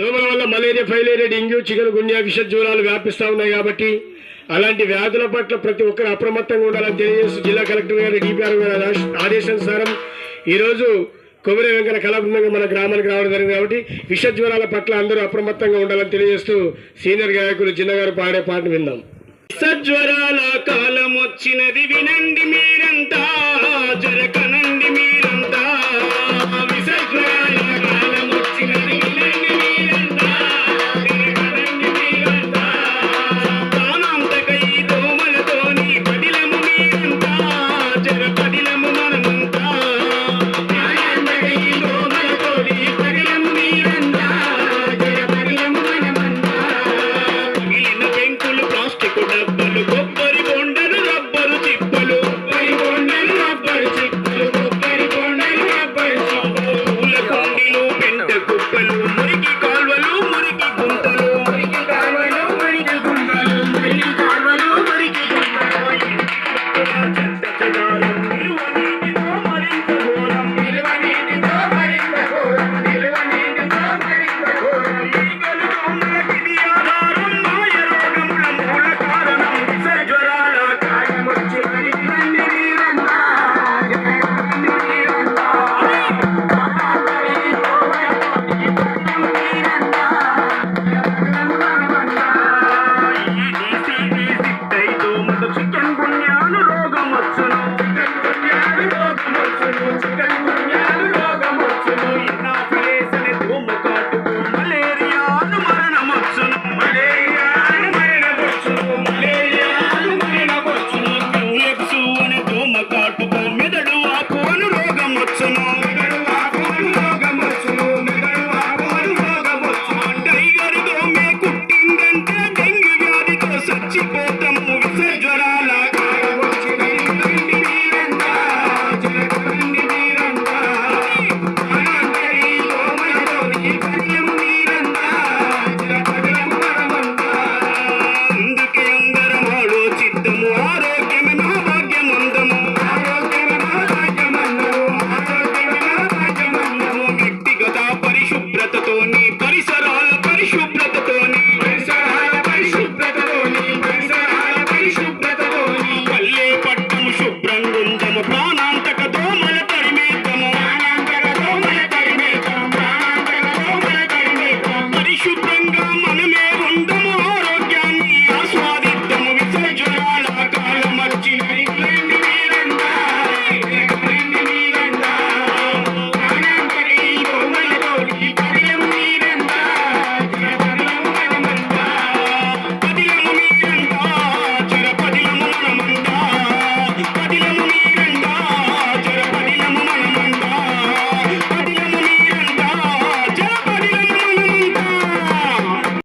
దోమల వల్ల malaria filaria dengue chicken గుండె విష జ్వరాలు వ్యాపిస్తా ఉన్నాయి కాబట్టి అలాంటి వ్యాధుల పట్ల ప్రతి ఒక్కరు అప్రమత్తంగా ఉండాలని తెలియజేస్తూ జిల్లా కలెక్టర్ గారు డిపిఆర్ గారు ఆదేశానుసారం ఈరోజు కొమరి వెంకట కళాబృందంగా మన గ్రామానికి రావడం జరిగింది కాబట్టి విష జ్వరాల పట్ల అందరూ అప్రమత్తంగా ఉండాలని తెలియజేస్తూ సీనియర్ గాయకులు చిన్నగారు పాడే పాటను విందాం. సజ్వరాల కాలం వచ్చినది వినండి.